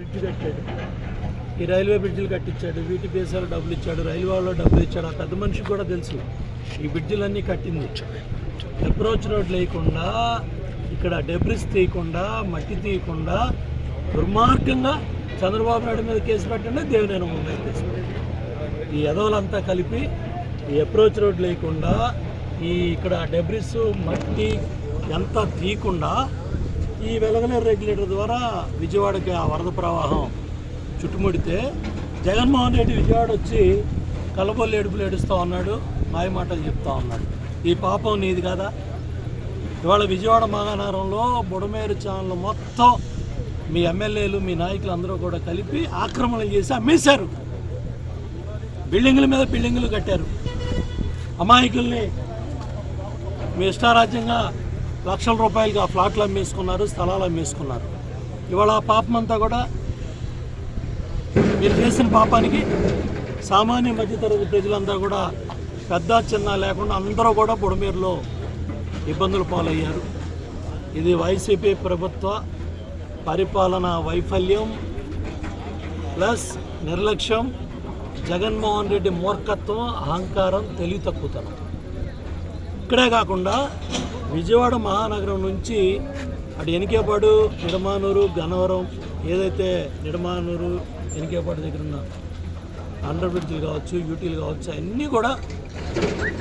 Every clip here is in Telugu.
బ్రిడ్జ్ కట్టాడు. ఈ రైల్వే బ్రిడ్జిలు కట్టించాడు. వీటి డబ్బులు ఇచ్చాడు. రైల్వే వాళ్ళు డబ్బులు ఇచ్చాడు. ఆ పెద్ద మనిషికి కూడా తెలుసు. ఈ బ్రిడ్జిలన్నీ కట్టింది. అప్రోచ్ రోడ్ లేకుండా ఇక్కడ డెబ్రిస్ తీయకుండా మట్టి తీయకుండా దుర్మార్గంగా చంద్రబాబు నాయుడు మీద కేసు పెట్టండి దేవినేని ముందు కేసు ఈ ఎదవలంతా కలిపి ఈ అప్రోచ్ రోడ్ లేకుండా ఈ ఇక్కడ డెబ్రిస్ మట్టి ఎంత తీయకుండా ఈ వెలగలేరు రెగ్యులేటర్ ద్వారా విజయవాడకి ఆ వరద ప్రవాహం చుట్టుముడితే జగన్మోహన్ రెడ్డి విజయవాడ వచ్చి కలబొల్లి ఏడుపులు ఏడుస్తూ ఉన్నాడు మాయమాటలు చెప్తా ఉన్నాడు. ఈ పాపం నీది కదా. ఇవాళ విజయవాడ మహానగరంలో బుడమేరు ఛానల్ మొత్తం మీ ఎమ్మెల్యేలు మీ నాయకులు అందరూ కూడా కలిపి ఆక్రమణలు చేసి అమ్మేశారు. బిల్డింగుల మీద బిల్డింగులు కట్టారు. అమాయకుల్ని మీ ఇష్టారాజ్యంగా లక్షల రూపాయలుగా ఆ ఫ్లాట్లు అమ్మేసుకున్నారు స్థలాలు అమ్మేసుకున్నారు. ఇవాళ ఆ పాపం అంతా కూడా మీరు చేసిన పాపానికి సామాన్య మధ్యతరగతి ప్రజలంతా కూడా పెద్ద చిన్న లేకుండా అందరూ కూడా బుడమేరులో ఇబ్బందులు పాలయ్యారు. ఇది వైసీపీ ప్రభుత్వ పరిపాలన వైఫల్యం ప్లస్ నిర్లక్ష్యం. జగన్మోహన్ రెడ్డి మూర్ఖత్వం అహంకారం తెలివి తక్కువతనం ఇక్కడే కాకుండా విజయవాడ మహానగరం నుంచి అటు ఎనికేపాడు నిడమానూరు గన్నవరం ఏదైతే నిడమానూరు ఎనికేపాడు దగ్గర ఉన్న అండర్ బ్రిడ్జ్లు కావచ్చు యూటీలు కావచ్చు అన్నీ కూడా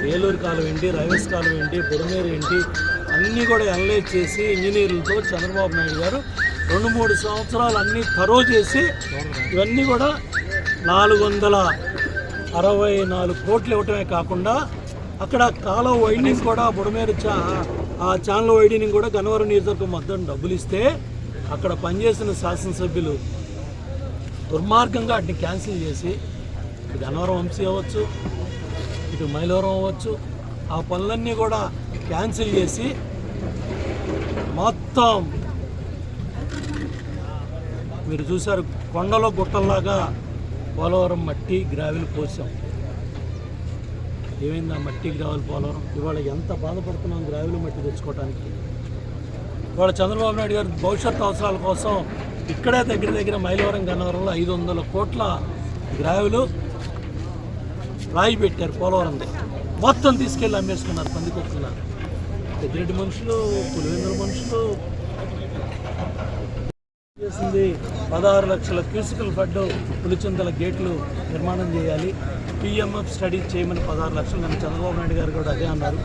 ఏలూరు కాలం ఏంటి రైల్వేస్ కాలం ఏంటి బుడమేరు ఏంటి అన్నీ కూడా అనలైజ్ చేసి ఇంజనీర్లతో చంద్రబాబు నాయుడు గారు రెండు మూడు సంవత్సరాలు అన్నీ తరో చేసి ఇవన్నీ కూడా నాలుగు వందల అరవై నాలుగు కోట్లు ఇవ్వటమే కాకుండా అక్కడ కాలువ వైడింగ్ కూడా బుడమేరు చా ఆ ఛానల్ వైడింగ్ కూడా గన్నవరం నియోజకవర్గం మొత్తం డబ్బులు ఇస్తే అక్కడ పనిచేసిన శాసనసభ్యులు దుర్మార్గంగా వాటిని క్యాన్సిల్ చేసి ఇటు గన్నవరం వంశీ అవ్వచ్చు ఇటు మైలవరం అవ్వచ్చు ఆ పనులన్నీ కూడా క్యాన్సిల్ చేసి మొత్తం మీరు చూశారు కొండలో గుట్టల్లాగా పోలవరం మట్టి గ్రావెల్ పోసాం ఏమైంది ఆ కావాలి పోలవరం? ఇవాళ ఎంత బాధపడుతున్నాం గ్రావెల్ మట్టి తెచ్చుకోవడానికి ఇవాళ చంద్రబాబు నాయుడు గారు భవిష్యత్తు అవసరాల కోసం ఇక్కడే దగ్గర దగ్గర మైలవరం గన్నవరంలో ఐదు వందల కోట్ల గ్రావిలు రాయి పెట్టారు పోలవరం మొత్తం తీసుకెళ్ళి అమ్మేసుకున్నారు పందికొక్కున్నారు. పెద్దిరెడ్డి మనుషులు పులివెందుల మనుషులు. చేసింది పదహారు లక్షల క్యూసికల్ ఫడ్డు పులిచింతల గేట్లు నిర్మాణం చేయాలి. పిఎంఎఫ్ స్టడీ చేయమని పదహారు లక్షలు నన్ను చంద్రబాబు నాయుడు గారు కూడా అదే అన్నారు.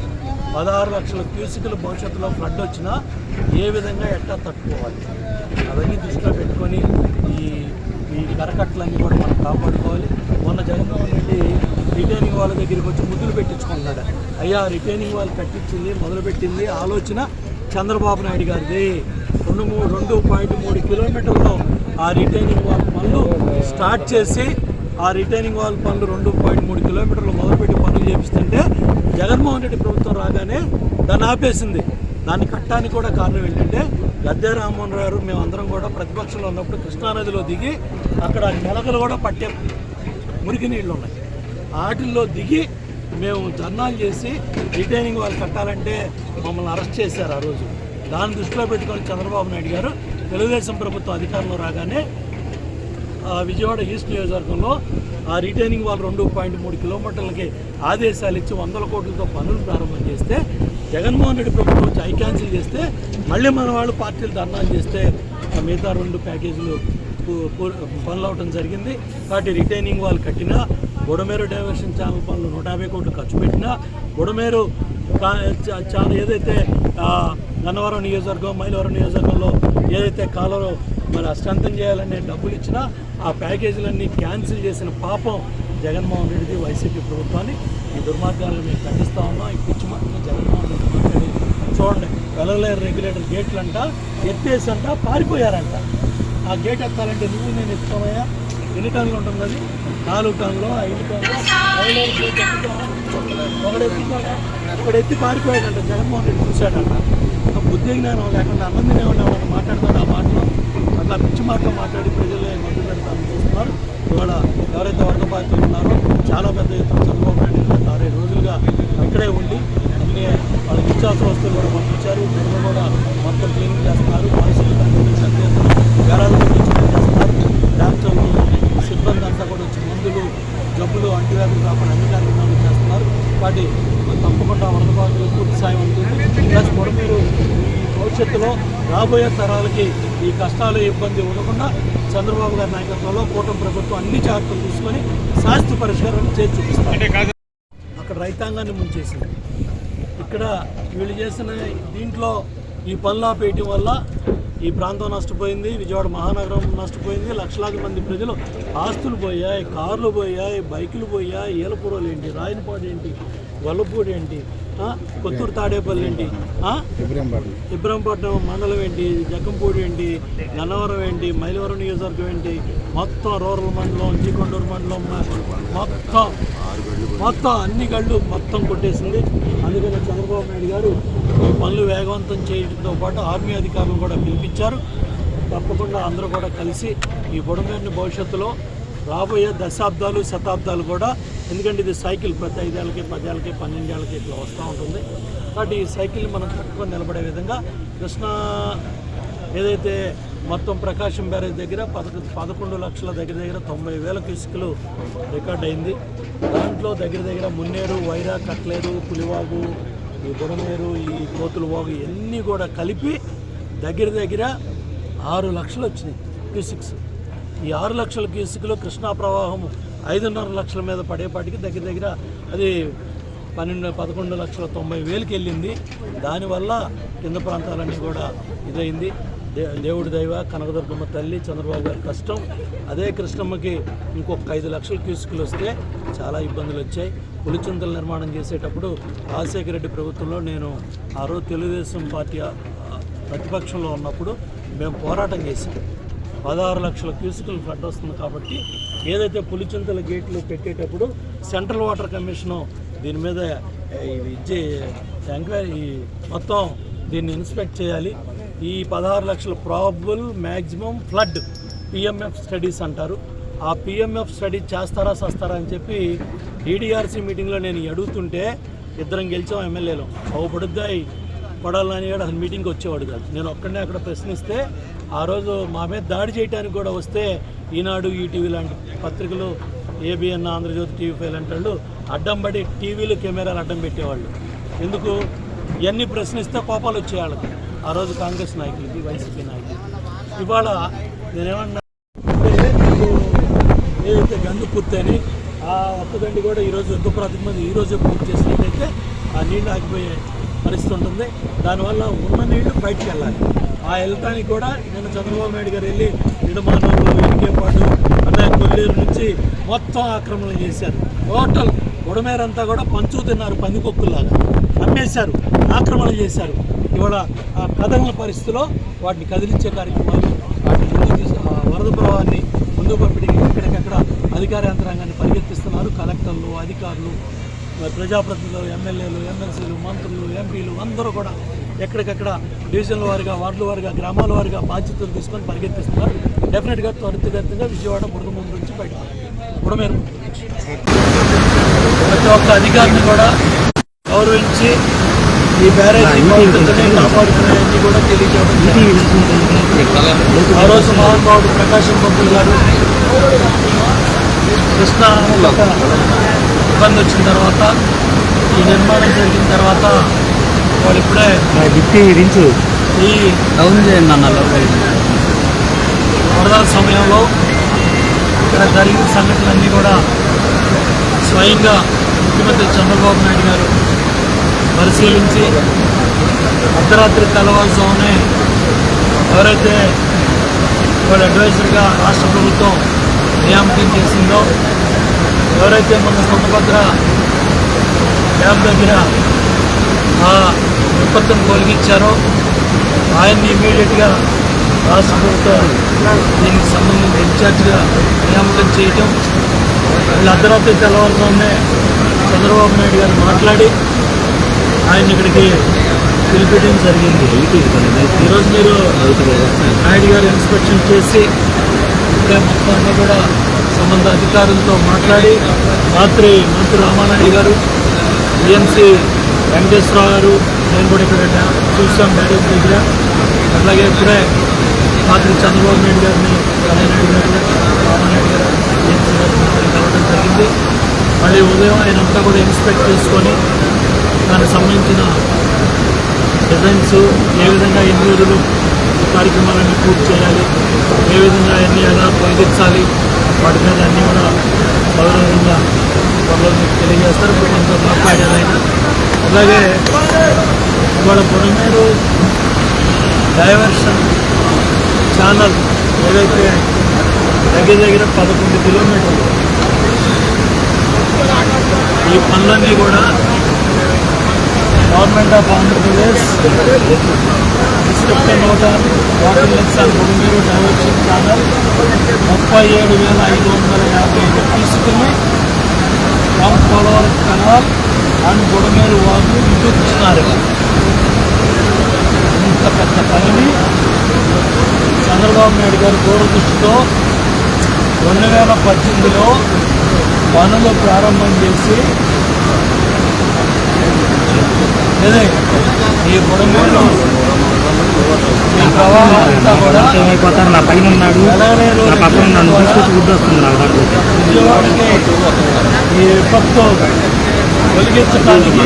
పదహారు లక్షల క్యూసికలు భవిష్యత్తులో ఫ్లడ్ వచ్చినా ఏ విధంగా ఎట్టా తట్టుకోవాలి? అవన్నీ దృష్టిలో పెట్టుకొని ఈ ఈ కరకట్టలన్నీ కూడా మనం కాపాడుకోవాలి. మొన్న జగన్మోహన్ రెడ్డి రిటైనింగ్ వాళ్ళ దగ్గరికి వచ్చి ముద్దులు పెట్టించుకుంటున్నాడు. అయ్యా రిటైనింగ్ వాళ్ళు కట్టించింది మొదలుపెట్టింది ఆలోచన చంద్రబాబు నాయుడు గారిది. రెండు మూడు రెండు పాయింట్ మూడు కిలోమీటర్లో ఆ రిటైనింగ్ వాళ్ళు పనులు స్టార్ట్ చేసి ఆ రిటైనింగ్ వాల్ పనులు రెండు పాయింట్ మూడు కిలోమీటర్లు మొదలుపెట్టి పనులు చేపిస్తుంటే జగన్మోహన్ రెడ్డి ప్రభుత్వం రాగానే దాన్ని ఆపేసింది. దాన్ని కట్టడానికి కూడా కారణం ఏంటంటే గద్దె రామ్మోహన్ గారు మేమందరం కూడా ప్రతిపక్షంలో ఉన్నప్పుడు కృష్ణానదిలో దిగి అక్కడ నెలకలు కూడా పట్టే మురికి నీళ్ళు ఉన్నాయి. వాటిల్లో దిగి మేము ధర్నాలు చేసి రిటైనింగ్ వాళ్ళు కట్టాలంటే మమ్మల్ని అరెస్ట్ చేశారు ఆ రోజు. దాన్ని దృష్టిలో పెట్టుకొని చంద్రబాబు నాయుడు గారు తెలుగుదేశం ప్రభుత్వం అధికారంలో రాగానే విజయవాడ ఈస్ట్ నియోజకవర్గంలో ఆ రిటైనింగ్ వాళ్ళు రెండు పాయింట్ మూడు కిలోమీటర్లకి ఆదేశాలు ఇచ్చి వందల కోట్లతో పనులు ప్రారంభం చేస్తే జగన్మోహన్ రెడ్డి ప్రభుత్వం వచ్చి ఐ క్యాన్సిల్ చేస్తే మళ్ళీ మన వాళ్ళు పార్టీలు ధర్నాలు చేస్తే మిగతా రెండు ప్యాకేజీలు పనులు అవటం జరిగింది. కాబట్టి రిటైనింగ్ వాళ్ళు కట్టినా బుడమేరు డైవర్షన్ ఛానల్ పనులు నూట యాభై కోట్లు ఖర్చు పెట్టినా బుడమేరు చాలా ఏదైతే గన్నవరం నియోజకవర్గం మైలవరం నియోజకవర్గంలో ఏదైతే కాలంలో మరి అష్టాంతం చేయాలనే డబ్బులు ఇచ్చినా ఆ ప్యాకేజీలన్నీ క్యాన్సిల్ చేసిన పాపం జగన్మోహన్ రెడ్డిది వైసీపీ ప్రభుత్వాన్ని. ఈ దుర్మార్గాలను మేము ఖండిస్తా ఉన్నాం. ఈ పిచ్చి మాటలు జగన్మోహన్ రెడ్డి మాట్లాడి చూడండి వెళ్ళలేరు రెగ్యులేటర్ గేట్లు అంట ఎత్తేసంట పారిపోయారంట. ఆ గేట్ ఎత్తాలంటే నువ్వు నేను ఎత్తుకోమయ్యా ఎన్ని టన్నులు ఉంటుంది అది? నాలుగు టన్నులు ఐదు టన్నులు. ఒకడు ఎత్తుకోడా ఒకడు ఎత్తి పారిపోయాడంట జగన్మోహన్ రెడ్డి చూశాడంట. బుద్ధి జ్ఞానం లేకుండా అన్నం తినేవాడిని మాట్లాడతాడు ఆ మాటలు? అట్లా పిచ్చి మాటలు మాట్లాడి ప్రజల్ని మధ్య పెడతామని చూస్తున్నారు. ఇవాళ ఎవరైతే వరద బాధితులు ఉన్నారో చాలా పెద్ద ఎత్తున చంద్రబాబు నాయుడు గత ఆరేడు రోజులుగా ఇక్కడే ఉండి అన్ని వాళ్ళకి ఇచ్చాల్సిన వస్తువులు కూడా పంపించారు. మీరు కూడా మొత్తం క్లీనింగ్ చేస్తున్నారు. పాలసీలు పెద్ద వేలాది మంది రాబోయే తరాలకి ఈ కష్టాలు ఇబ్బంది ఉండకుండా చంద్రబాబు గారి నాయకత్వంలో కూటమి ప్రభుత్వం అన్ని జాగ్రత్తలు తీసుకొని శాస్త్ర పరిష్కారాన్ని చేసి చూపిస్తారు. అక్కడ రైతాంగాన్ని ముంచేసింది. ఇక్కడ వీళ్ళు చేసిన దీంట్లో ఈ పనులు ఆపేయటం వల్ల ఈ ప్రాంతం నష్టపోయింది విజయవాడ మహానగరం నష్టపోయింది లక్షలాది మంది ప్రజలు ఆస్తులు పోయాయి కార్లు పోయాయి బైకులు పోయాయి ఏలపూరలు ఏంటి రాయనపాడు ఏంటి వల్లపూడి ఏంటి? కొత్తూరు తాడేపల్లి ఏంటి? ఇబ్రహంపట్నం. మండలం ఏంటి? జగ్గంపూడి ఏంటి? గన్నవరం ఏంటి? మైలవరం నియోజకవర్గం ఏంటి? మొత్తం రూరల్ మండలం జీకొండూరు మండలం మొత్తం మొత్తం అన్ని గళ్ళు మొత్తం కొట్టేసింది. అందుకని చంద్రబాబు నాయుడు గారు ఈ పనులు వేగవంతం చేయడంతో పాటు ఆర్మీ అధికారులు కూడా పిలిపించారు. తప్పకుండా అందరూ కూడా కలిసి ఈ బుడమేరుని భవిష్యత్తులో రాబోయే దశాబ్దాలు శతాబ్దాలు కూడా ఎందుకంటే ఇది సైకిల్ ప్రతి ఐదేళ్ళకి పదేళ్ళకి పన్నెండేళ్ళకి ఇట్లా వస్తూ ఉంటుంది. కాబట్టి ఈ సైకిల్ని మనం తక్కువ నిలబడే విధంగా కృష్ణా ఏదైతే మొత్తం ప్రకాశం బ్యారేజ్ దగ్గర పదకొ పదకొండు లక్షల దగ్గర దగ్గర తొంభై వేల క్యూసిక్లు రికార్డ్ అయింది. దాంట్లో దగ్గర దగ్గర మున్నేరు వైరా కట్లేరు పులివాగు ఈ బుడమేరు ఈ కోతుల వాగు ఇవన్నీ కూడా కలిపి దగ్గర దగ్గర ఆరు లక్షలు వచ్చినాయి క్యూసిక్స్. ఈ ఆరు లక్షల క్యూసిక్లో కృష్ణా ప్రవాహం ఐదున్నర లక్షల మీద పడేపాటికి దగ్గర దగ్గర అది పన్నెండు పదకొండు లక్షల తొంభై వేలకి వెళ్ళింది. దానివల్ల కింద ప్రాంతాలన్నీ కూడా ఇదైంది. దే దేవుడి దైవ కనకదుర్గమ్మ తల్లి చంద్రబాబు గారి కష్టం. అదే కృష్ణమ్మకి ఇంకొక ఐదు లక్షల క్యూసుకులు వస్తే చాలా ఇబ్బందులు వచ్చాయి. పులిచింతల నిర్మాణం చేసేటప్పుడు రాజశేఖర రెడ్డి ప్రభుత్వంలో నేను ఆ రోజు తెలుగుదేశం పార్టీ ప్రతిపక్షంలో ఉన్నప్పుడు మేము పోరాటం చేసాం పదహారు లక్షల క్యూసికల్ ఫ్లడ్ వస్తుంది కాబట్టి ఏదైతే పులిచింతల గేట్లు పెట్టేటప్పుడు సెంట్రల్ వాటర్ కమిషను దీని మీద ఇది ఇచ్చే ఎంక్వైరీ మొత్తం దీన్ని ఇన్స్పెక్ట్ చేయాలి. ఈ పదహారు లక్షల probable maximum flood PMF studies అంటారు. ఆ పిఎంఎఫ్ స్టడీ చేస్తారా చేస్తారా అని చెప్పి ఈడీఆర్సీ మీటింగ్లో నేను అడుగుతుంటే ఇద్దరం గెలిచాం ఎమ్మెల్యేలు అవుపడుద్దాయి పడాలని కూడా అసలు మీటింగ్కి వచ్చేవాడు కాదు. నేను ఒక్కడనే అక్కడ ప్రశ్నిస్తే ఆ రోజు మా మీద దాడి చేయడానికి కూడా వస్తే ఈనాడు ఈటీవీ లాంటి పత్రికలు ఏబిఎన్ ఆంధ్రజ్యోతి టీవీ ఫైవ్ లాంటి వాళ్ళు అడ్డం పడి టీవీలు కెమెరాలు అడ్డం పెట్టేవాళ్ళు. ఎందుకు? ఇవన్నీ ప్రశ్నిస్తే కోపాలు వచ్చేవాళ్ళకి ఆ రోజు కాంగ్రెస్ నాయకులకి వైసీపీ నాయకులకి ఇవాళ నేనేమన్నా ఏదైతే గందు పూర్తని ఆ ఒక్కదండి కూడా ఈరోజు యుద్ధ మంది మీద ఈరోజే పూర్తి చేసినట్టయితే ఆ నీళ్ళు ఆగిపోయే పరిస్థితి ఉంటుంది. దానివల్ల ఉన్న నీళ్ళు బయటికి వెళ్ళాలి. ఆ వెళ్ళటానికి కూడా నేను చంద్రబాబు నాయుడు గారు వెళ్ళి నిడమానూరు వాళ్ళు అంటే కొల్లేరు నుంచి మొత్తం ఆక్రమణ చేశారు. టోటల్ బుడమేరంతా కూడా పంచు తిన్నారు పందికొక్కుల్లాగా. అమ్మేశారు ఆక్రమణ చేశారు. ఇవాళ ఆ కదలిన పరిస్థితిలో వాటిని కదిలించే కార్యక్రమాలు వాటిని తీసు ఆ వరద ప్రభావాన్ని ముందు పంపిణీకి ఎక్కడికక్కడ అధికార యంత్రాంగాన్ని పరిగెత్తిస్తున్నారు. కలెక్టర్లు అధికారులు ప్రజాప్రతినిధులు ఎమ్మెల్యేలు ఎమ్మెల్సీలు మంత్రులు ఎంపీలు అందరూ కూడా ఎక్కడికక్కడ డివిజన్ల వారిగా వార్డుల వారిగా గ్రామాల వారిగా బాధ్యతలు తీసుకొని పరిగెత్తిస్తున్నారు. డెఫినెట్గా త్వరితగతిగా విజయవాడ బుడద ముందు నుంచి బయట బుడమేరు ప్రతి ఒక్క అధికారిని కూడా గౌరవించి ఈ బ్యారేజీ భవిష్యత్తుని కాపాడుకునేవన్నీ కూడా తెలియజేయడం. ఆ రోజు మహానుభావుడు ప్రకాశం పంతులు గారు కృష్ణా ఇబ్బంది వచ్చిన తర్వాత ఈ నిర్మాణం జరిగిన తర్వాత వాళ్ళు ఇప్పుడే ఈ డౌన్ చేయండి అన్న వరదల సమయంలో ఇక్కడ జరిగిన సంఘటనలన్నీ కూడా స్వయంగా ముఖ్యమంత్రి చంద్రబాబు నాయుడు గారు పరిశీలించి అర్ధరాత్రి తెల్లవారుజామునే ఎవరైతే వాళ్ళ అడ్వైజర్గా రాష్ట్ర ప్రభుత్వం నియామకం చేసిందో ఎవరైతే మన తుంగభద్ర డ్యామ్ దగ్గర ఆ విపత్తును తొలగించారో ఆయన్ని ఇమీడియట్గా రాష్ట్ర ప్రభుత్వం దీనికి సంబంధించి ఇన్ఛార్జ్గా నియామకం చేయటం వీళ్ళు అర్ధరాత్రి తెల్లవారుతోనే చంద్రబాబు నాయుడు గారు మాట్లాడి ఆయన ఇక్కడికి పిలిపించడం జరిగింది. ఈరోజు మీరు నాయుడు గారు ఇన్స్పెక్షన్ చేసి ఇంకా మొత్తం కూడా సంబంధ అధికారులతో మాట్లాడి రాత్రి మంత్రి రామానాయుడు గారు బిఎంసీ వెంకటేశ్వరరావు గారు నేను కూడా ఇక్కడ చూసాం బ్యారేజ్ దగ్గర. అలాగే ఇప్పుడే రాత్రి చంద్రబాబు నాయుడు గారిని కళ్యాణ్ గారు గారు కలవడం జరిగింది. మళ్ళీ ఉదయం ఆయన అంతా కూడా ఇన్స్పెక్ట్ చేసుకొని దానికి సంబంధించిన డిజైన్స్ ఏ విధంగా ఎన్ని రోజులు కార్యక్రమాలన్నీ పూర్తి చేయాలి ఏ విధంగా ఎన్ని ఎలా పొందించాలి వాటి మీద అన్నీ కూడా సౌకర్యంగా త్వరలో తెలియజేస్తారు. ఇప్పుడు కొంచెం మాట్లాడారు ఆయన. అలాగే ఇవాళ పొరమేరు డైవర్షన్ ఛానల్ ఏదైతే దగ్గర దగ్గర పదకొండు కిలోమీటర్లు ఈ పనులన్నీ కూడా గవర్నమెంట్ ఆఫ్ ఆంధ్రప్రదేశ్ డిస్ట్రిక్ట్ నోటర్ వాటర్ లెక్స్ అండ్ డైవర్షన్ ఛానల్ ముప్పై ఏడు వేల ఐదు వందల యాభై ఐదు తీసుకుని రామ్ పోలవరం కెనాల్ అండ్ గుడమేరు వాగు ఇటు కృష్ణారు ఇంత పెద్ద పనిని చంద్రబాబు నాయుడు గారు దూరదృష్టితో రెండు వేల పద్దెనిమిదిలో పనులు ప్రారంభం చేసి ఈ బుడమేరు ఈ ప్రవాహం అంతా కూడా అయిపోతారు నా పైన ఉన్నాడు. ఎలాగనే నా పక్కన నన్ను తీసుకొచ్చి గుడ్డు వస్తుంది నాకు దాంట్లో. విజయవాడకి ఈ విపత్తు వెలిగించడానికి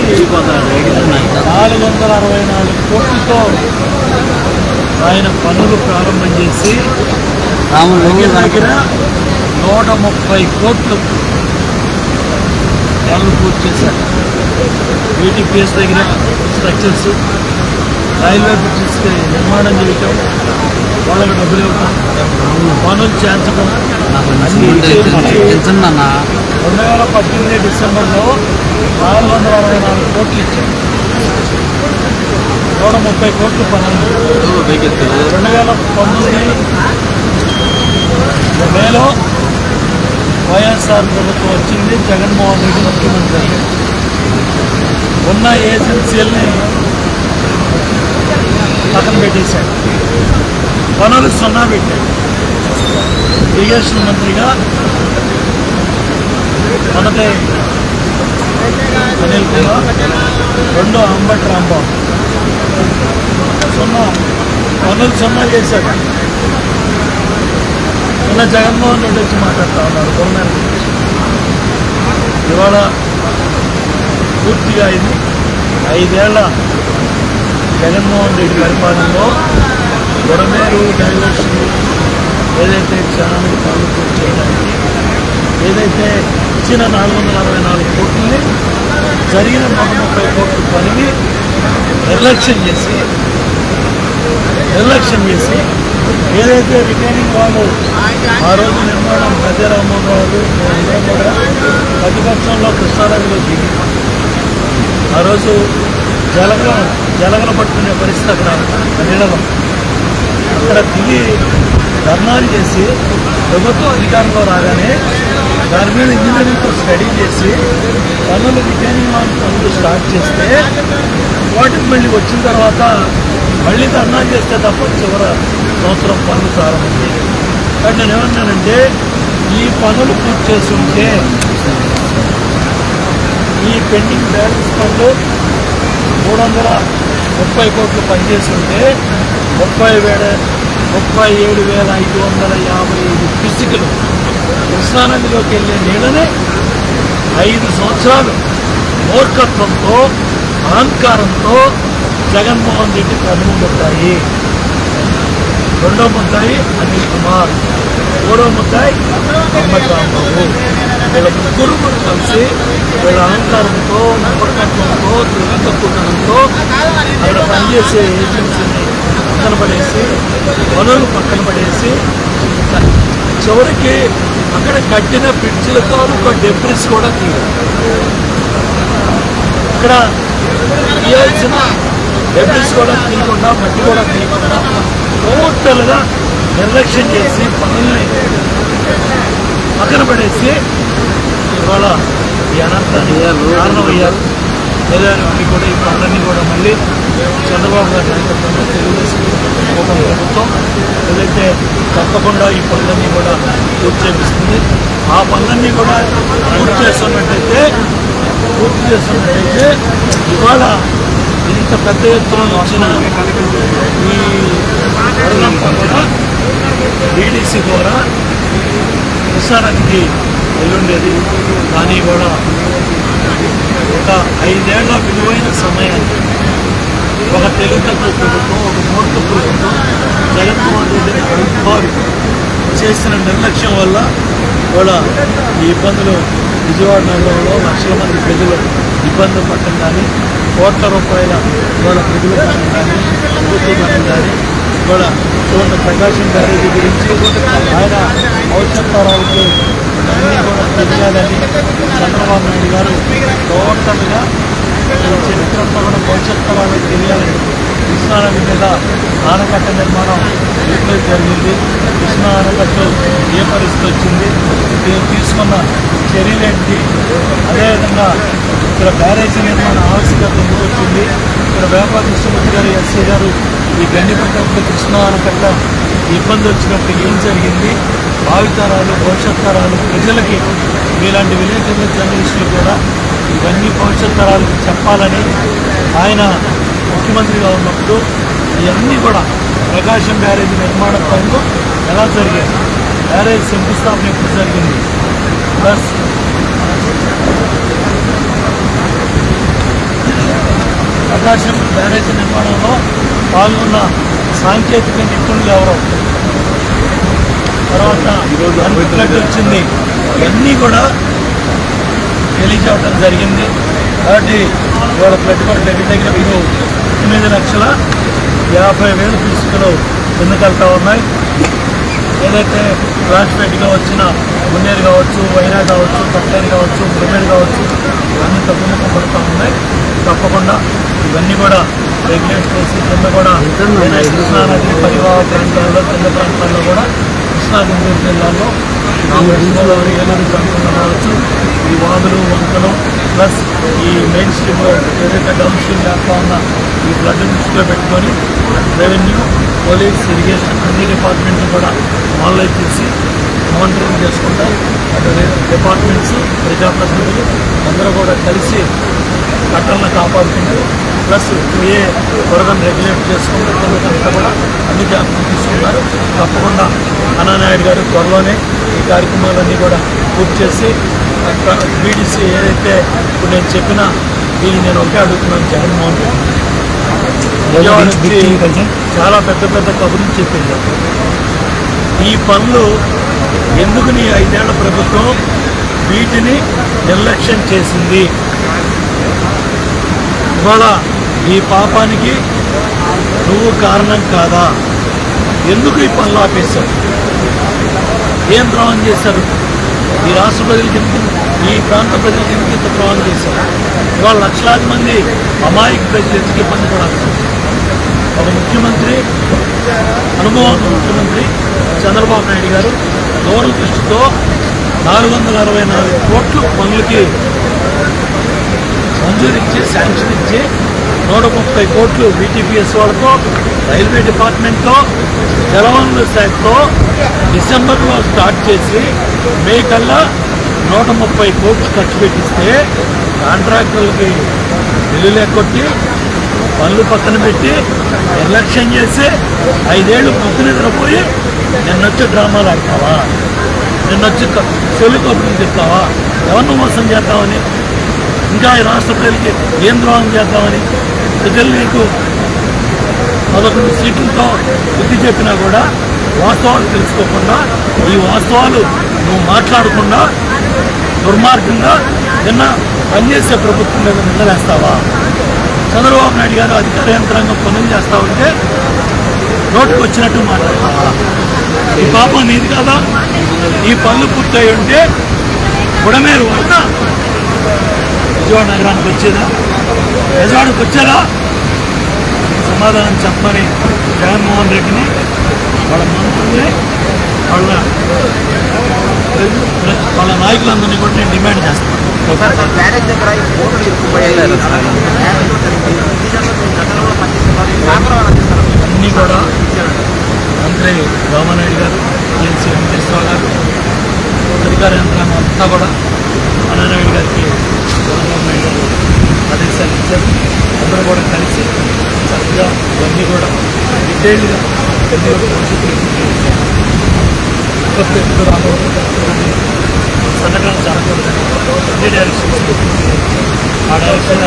నాలుగు వందల అరవై నాలుగు కోట్లతో ఆయన పనులు ప్రారంభం చేసి దగ్గర దగ్గర నూట ముప్పై కోట్లు పనులు పూర్తి చేశారు. వీటిపిఎస్ దగ్గర స్ట్రక్చర్స్ రైల్వే బ్రిడ్జెస్ నిర్మాణం చేయటం వాళ్ళకి డబ్బులు ఇవ్వటం పనులు చేర్చడం రెండు వేల పద్దెనిమిది డిసెంబర్లో నాలుగు వందల అరవై నాలుగు కోట్లు ఇచ్చారు నూట ముప్పై కోట్లు పనులు రెండు వేల పంతొమ్మిది మేలో వైఎస్ఆర్ ప్రభుత్వం వచ్చింది జగన్మోహన్ రెడ్డి ముఖ్యమంత్రి. ఉన్న ఏజెన్సీలని పక్కన పెట్టేశాడు. పనులు సున్నా పెట్టాడు. ఇరిగేషన్ మంత్రిగా మనదే అనిల్ కుమార్ రెండో అంబట్ రాంబాబు. సున్నా పనులు సున్నా చేశాడు. ఇలా జగన్మోహన్ రెడ్డి వచ్చి మాట్లాడుతూ ఉన్నారు గవర్నమెంట్ గురించి. ఇవాళ పూర్తిగా అయింది. ఐదేళ్ళ జగన్మోహన్ రెడ్డి పరిపాలనలో బుడమేరు డైవర్షన్ ఏదైతే క్షణానికి పనులు పూర్తి చేయడానికి ఏదైతే ఇచ్చిన నాలుగు వందల అరవై నాలుగు కోట్లని జరిగిన నూట ముప్పై కోట్ల పనిని నిర్లక్ష్యం చేసి నిర్లక్ష్యం చేసి ఏదైతే రిటైనింగ్ వాళ్ళు ఆ రోజు నిర్మాణం గజరామోహన్ రావు కూడా ప్రతిపక్షంలో కృష్ణారాజులో దిగి ఆ రోజు జలగ జలగల పట్టుకునే పరిస్థితి అక్కడ ఆ అక్కడ దిగి ధర్నాలు చేసి ప్రభుత్వం అధికారంలో రాగానే దాని మీద ఇంజనీరింగ్తో స్టడీ చేసి పనులు రిటైనింగ్ వాల్ పనులు స్టార్ట్ చేస్తే వాటికి మళ్ళీ వచ్చిన తర్వాత మళ్ళీ ధర్నా చేస్తే తప్ప చివర సంవత్సరం పనులు ప్రారంభం కానీ నేను ఏమన్నానంటే ఈ పనులు పూర్తి చేసి ఉంటే ఈ పెండింగ్ బ్యాలెన్స్ పనులు మూడు వందల ముప్పై కోట్లు పనిచేసి ఉంటే ముప్పై వేల ముప్పై ఏడు వేల ఐదు వందల యాభై ఐదు ఫిజికలు కృష్ణానదిలోకి వెళ్ళే నీళ్ళనే ఐదు సంవత్సరాలు మూర్ఖత్వంతో అహంకారంతో జగన్మోహన్ రెడ్డి కనుమ ముద్దాయి. రెండో ముద్దాయి అనిల్ కుమార్. మూడో ముద్దాయి మహమ్మద్ వీళ్ళ ముగ్గురు కూడా కలిసి వీళ్ళ అహంకారంతో మూర్ఖత్వంతో దుర్గతత్వంతో అక్కడ పనిచేసే ఏజెన్సీని పక్కన పడేసి పనులు పక్కన పడేసి చివరికి అక్కడ కట్టిన బ్రిడ్జిల తాలూకా డెబ్రిస్ కూడా తీయాలి ఇక్కడ తీయాల్సిన డెబ్రిస్ కూడా తీయకుండా మట్టి కూడా తీయకుండా టోటల్గా నిర్లక్ష్యం చేసి పనుల్ని పక్కన పడేసి ఇవాళ ఈ అనర్థానికి కారణమయ్యారు. ఏదైనా కూడా ఈ పనులన్నీ కూడా మళ్ళీ చంద్రబాబు గారి నాయకత్వంలో తెలుగుదేశం ప్రభుత్వం ఏదైతే తప్పకుండా ఈ పనులన్నీ కూడా పూర్తి చేపిస్తుంది ఆ పనులన్నీ కూడా పూర్తి చేస్తున్నట్టయితే పూర్తి చేస్తున్నట్టయితే ఇవాళ ఇంత పెద్ద ఎత్తున వచ్చిన ఈ వరదంతా కూడా డీడీసీ ద్వారా కృష్ణానదికి వెళ్ళుండేది కానీ కూడా ఒక ఐదేళ్ళ విలువైన సమయాన్ని ఒక తెలుగు ప్రభుత్వం ఒక మూర్ఖ ప్రభుత్వం జగన్మోహన్ రెడ్డి ప్రభుత్వాలు చేసిన నిర్లక్ష్యం వల్ల కూడా ఈ ఇబ్బందులు విజయవాడ నగరంలో లక్షల మంది ప్రజలు ఇబ్బంది పడటం కానీ కోట్ల రూపాయల వాళ్ళ ప్రజలు కానీ ప్రభుత్వం కానీ ఇవాళ చూడండి ప్రకాశం బ్యారేజీ గురించి ఆయన భవిష్యత్ అన్నీ కూడా తెలియాలని చంద్రబాబు నాయుడు గారు టోటల్గా చరిత్ర అంతా కూడా భవిష్యత్ తరాలకు తెలియాలని కృష్ణానది మీద ఆనకట్ట నిర్మాణం ఎప్పుడైతే జరిగింది కృష్ణా ఆనకట్ట ఏ పరిస్థితి వచ్చింది దీన్ని తీసుకున్న చర్యలేంటి అదేవిధంగా ఇక్కడ బ్యారేజీ నిర్మాణ ఆవశ్యకత ఎందుకు వచ్చింది ఇక్కడ వ్యాపార కృష్ణమూర్తి గారు ఎస్సీ గారు ఈ గండిపట్ట కృష్ణా ఆనకట్ట ఇబ్బంది వచ్చినప్పుడు ఏం జరిగింది భావితరాలు భవిష్యత్ తరాలు ప్రజలకి మీలాంటి విలేకరుల జర్నలిస్టులు కూడా ఇవన్నీ భవిష్యత్ తరాలకు చెప్పాలని ఆయన ముఖ్యమంత్రిగా ఉన్నప్పుడు ఇవన్నీ కూడా ప్రకాశం బ్యారేజ్ నిర్మాణ పనులు ఎలా జరిగాయి? బ్యారేజ్ శంకుస్థాపన ఎప్పుడు జరిగింది? ప్లస్ ప్రకాశం బ్యారేజ్ నిర్మాణంలో పాల్గొన్న సాంకేతిక నిపుణులు ఎవరు? తర్వాత ఫ్లడ్ వచ్చింది. ఇవన్నీ కూడా తెలియజేయడం జరిగింది. కాబట్టి ఇవాళ పెట్టుబడి కూడా దగ్గర దగ్గర మీకు లక్షల యాభై వేలు తీసుకులు ఎన్నికలుతా ఉన్నాయి. ఏదైతే రాష్ట్రపేటగా వచ్చిన మున్నేరు కావచ్చు వైరా కావచ్చు కట్లేరు కావచ్చు బ్రిమేర్ కావచ్చు ఇవన్నీ తగ్గుముఖం పడుతూ ఉన్నాయి. తప్పకుండా ఇవన్నీ కూడా రెగ్యులేట్ చేసి కింద కూడా కృష్ణా నది పరివాహ ప్రాంతాల్లో కింద ప్రాంతాల్లో కూడా కృష్ణా గుంటూరు జిల్లాలో ఈ వెస్ట్ గోదావరి ఏలూరు ప్రాంతంలో కావచ్చు ఈ వాదులు వంకలు ప్లస్ ఈ మెయిన్ స్ట్రీమ్ ఏదైతే డౌన్ స్ట్రీమ్ చేస్తా ఉన్న ఈ ఫ్లడ్ దృష్టిలో పెట్టుకొని రెవెన్యూ పోలీస్ ఇరిగేషన్ అన్ని డిపార్ట్మెంట్లు కూడా ఆన్లైన్ చేసి మానిటరింగ్ చేసుకుంటా అటు డిపార్ట్మెంట్స్ ప్రజాప్రతినిధులు అందరూ కూడా కలిసి కట్టలను కాపాడుకుంటూ ప్లస్ ఏ త్వరగా రెగ్యులేట్ చేసుకుంటూ కిందకంతా కూడా అన్ని జాగ్రత్తలు తీసుకున్నారు తప్పకుండా అన్నానాయుడు గారు త్వరలోనే ఈ కార్యక్రమాలన్నీ కూడా పూర్తి చేసి బీడీసీ ఏదైతే ఇప్పుడు నేను చెప్పిన దీన్ని నేను ఒకే అడుగుతున్నాను జగన్మోహన్ రెడ్డి. చాలా పెద్ద పెద్ద కబుర్లు చెప్పింది. ఈ పనులు ఎందుకు నీ ఐదేళ్ళ ప్రభుత్వం వీటిని నిర్లక్ష్యం చేసింది? ఇవాళ ఈ పాపానికి నువ్వు కారణం కాదా? ఎందుకు ఈ పనులు ఆపేశావు? ఏం ద్రోహం చేశారు. ఈ రాష్ట్ర ప్రజలకి ఈ ప్రాంత ప్రజలకి ఎందుకు ఇంత ద్రోహం చేశారు. ఇవాళ లక్షలాది మంది అమాయక ప్రజలు ఎందుకు ఇబ్బంది పడాలి. ఒక ముఖ్యమంత్రి అనుభవం ముఖ్యమంత్రి చంద్రబాబు నాయుడు గారు దూరదృష్టితో నాలుగు వందల అరవై నాలుగు కోట్లు పనులకి మంజూరు ఇచ్చి శాంక్షన్ ఇచ్చి నూట ముప్పై కోట్లు బీటీపీఎస్ వాళ్ళతో రైల్వే డిపార్ట్మెంట్తో జలవనరుల శాఖతో డిసెంబర్లో స్టార్ట్ చేసి మే కల్లా నూట ముప్పై కోట్లు ఖర్చు పెట్టిస్తే కాంట్రాక్టర్లకి బిల్లు లేకొట్టి పనులు పక్కన పెట్టి నిర్లక్ష్యం చేసి ఐదేళ్ళు పొద్దు నిద్రపోయి నిన్నొచ్చి డ్రామాలు ఆడతావా? నిన్నొచ్చి చెల్లి కబుర్లు చెప్తావా ఎవరిని మోసం చేద్దామని ఇంకా ఈ రాష్ట్ర ప్రజలకి ఏం ద్రోహం చేద్దామని ప్రజలు నీకు పదకొండు సీట్లతో బుద్ధి చెప్పినా కూడా వాస్తవాలు తెలుసుకోకుండా ఈ వాస్తవాలు నువ్వు మాట్లాడకుండా దుర్మార్గంగా నిన్న పనిచేసే ప్రభుత్వం మీద నిందలేస్తావా? చంద్రబాబు నాయుడు గారు అధికార యంత్రాంగం పనులు చేస్తా ఉంటే నోటుకు వచ్చినట్టు మాట్లాడతావా? ఈ పాపం నీది కదా. ఈ పనులు పూర్తయి ఉంటే బుడమేరు వద్ద విజయవాడ నగరానికి వచ్చేదా? విజయవాడకు వచ్చేదా సమాధానం చెప్పని జగన్మోహన్ రెడ్డిని. వాళ్ళ మంత్రుల్ని వాళ్ళ వాళ్ళ నాయకులందరినీ కూడా నేను డిమాండ్ చేస్తాను. డైలీగా ప్రతి సంఘటనలు జరగకూడదు అన్ని డైరెక్షన్స్ ఆ డైరెక్షన్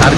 సార్